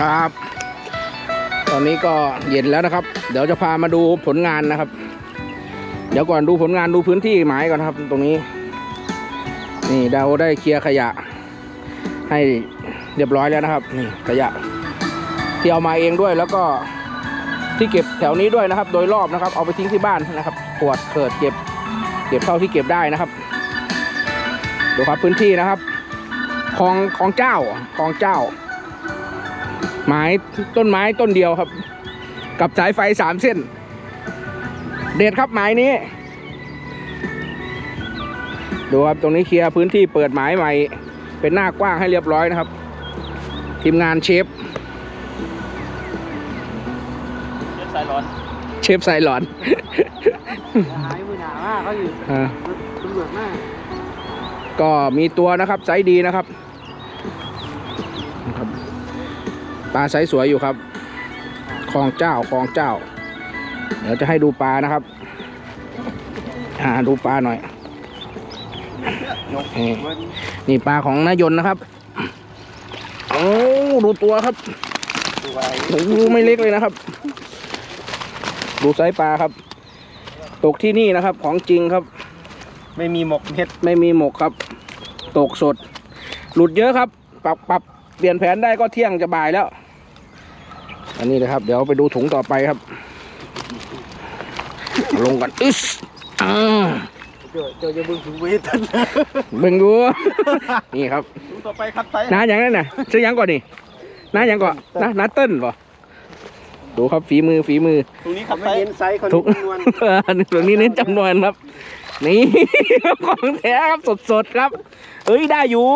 ครับ ตอนนี้ก็เย็นแล้วนะครับ เดี๋ยวจะพามาดูผลงานนะครับ เดี๋ยวก่อนดูผลงานดูพื้นที่หมายก่อนครับ ตรงนี้ นี่เราได้เคลียร์ขยะ ให้เรียบร้อยแล้วนะครับ นี่ขยะที่เอามาเองด้วยแล้วก็ที่เก็บแถวนี้ด้วยนะครับ โดยรอบนะครับ เอาไปทิ้งที่บ้านนะครับขวดเกิดเก็บ เก็บเท่าที่เก็บได้นะครับดูครับพื้นที่นะครับคลองคลองเจ้าคลองเจ้า ไม้ต้นไม้ต้นเดียวครับ กับสายไฟสามเส้น เด็ดครับไม้นี้ ดูครับตรงนี้เคลียร์พื้นที่เปิดหมายใหม่ เป็นหน้ากว้างให้เรียบร้อยนะครับ ทีมงานเชฟสายร้อนเชฟไซหลอนหายมือหนามากเขาอยู่อ่าตำรวจมากก็มีตัวนะครับไซส์ดีนะครับนะครับ ปลาไซส์สวยอยู่ครับคลองเจ้าคลองเจ้า เดี๋ยวจะให้ดูปลานะครับ อ่าดูปลาหน่อยนี่นี่ปลาของนายนนะครับโอ้ดูตัวครับสวยโอ้โหไม่เล็กเลยนะครับ ดูไซส์ปลาครับ ตกที่นี่นะครับ ของจริงครับ ไม่มีหมกเม็ดไม่มีหมกครับ ตกสด หลุดเยอะครับ ปรับปรับ เปลี่ยนแผนได้ก็เที่ยงจะบ่ายแล้ว อันนี้นะครับ เดี๋ยวไปดูถุงต่อไปครับ ลงกันอึสอ่าเจอเจอจะบึ้งถึงเวทันเบิ่งดูนี่ครับถุงต่อไปคัดไซส์น้าอย่างนั้นน่ะชื่อหยังก่อนนี่น้าอย่างก่อนนะน้าเติ้ลป่ะดูครับฝีมือฝีมือถุงนี้คัดไซส์เน้นไซส์คนทุกจำนวนเออตรงนี้เน้นจำนวนครับ นี่ของแท้ครับสดๆครับ เอ้ยได้อยู่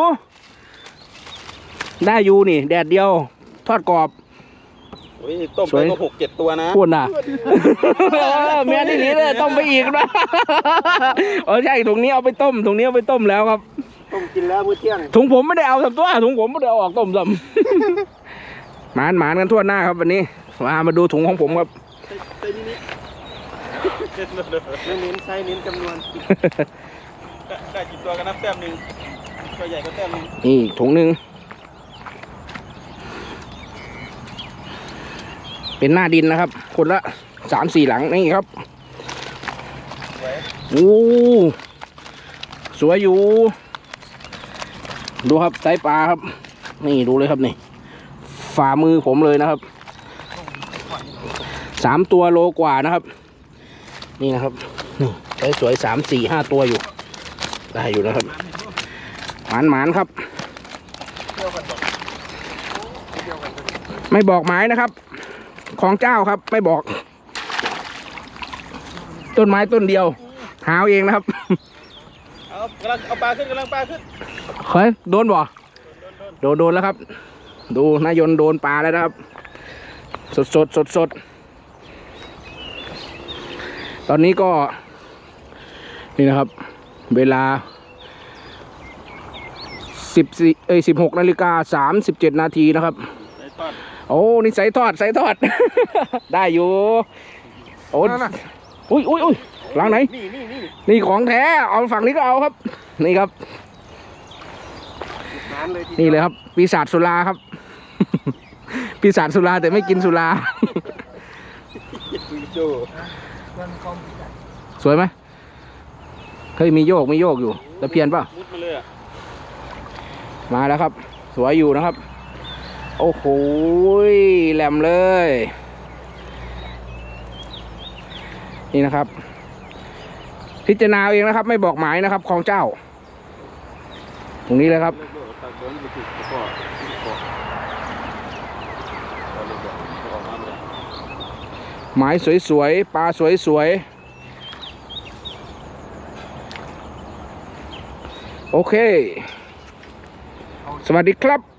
ได้อยู่นี่ แดดเดียว ทอดกรอบโอ้ยต้มสไปวยก็หกเจ็ดตัวนะพูดน่ะเออแม่นี่หลีเลยต้มไปอีกนะเออใช่ถุงนี้เอาไปต้มถุงนี้เอาไปต้มแล้วครับต้มกินแล้วมื้อเที่ยงถุงผมไม่ได้เอาสักตัวถุงผมไม่ได้เอาออกต้มซ้ำหมานหมานกันทั่วหน้าครับวันนี้มามาดูถุงของผมครับไซส์นี้นี่ไม่เน้นไซส์เน้นจำนวนได้กี่ตัวกันนับแต้มหนึ่งตัวใหญ่ก็แต้มหนึ่งนี่ถุงหนึ่ง เป็นหน้าดินนะครับ คนละสามสี่หลังนี่ครับสวยโอ้สวยอยู่ ดูครับไซส์ปลาครับ นี่ดูเลยครับนี่ ฝ่ามือผมเลยนะครับสามตัวโลกว่านะครับ นี่นะครับนี่สวยสามสี่ห้าตัวอยู่ ได้อยู่นะครับหมานหมานครับ ไม่บอกหมายนะครับ ของเจ้าครับ ไม่บอก ต้นไม้ต้นเดียวหาเอาเองนะครับเอากำลังเอาปลาขึ้นกำลังปลาขึ้นเฮ้ยโดนบ่โดนโดนแล้วครับ ดูนายนโดนปลาแล้วนะครับ สดสดสดสดตอนนี้ก็ นี่นะครับ เวลาสิบสี่เอ้ยสิบหกนาฬิกาสามสิบเจ็ดนาทีนะครับใส่ทอด โอ้ นี่ใส่ทอดใส่ทอด ได้อยู่ โอ้นั่นน่ะ อุ้ยอุ้ยอุ้ยหลังไหน นี่นี่นี่นี่ของแท้ เอาฝั่งนี้ก็เอาครับ นี่ครับ นานเลยทีนี่เลยครับ ปีศาจสุราครับ ปีศาจสุราแต่ไม่กินสุราโจสวยไหมเฮ้ยมีโยกมีโยกอยู่ตะเพียนเปล่ะ มุดมาเลยอะมาแล้วครับ สวยอยู่นะครับ โอ้โหแหลมเลย นี่นะครับ พิจารณาเอาเองนะครับ ไม่บอกหมายนะครับของเจ้า ตรงนี้เลยครับไมาเลยหมายสวยๆปลาสวยๆโอเค สวัสดีครับ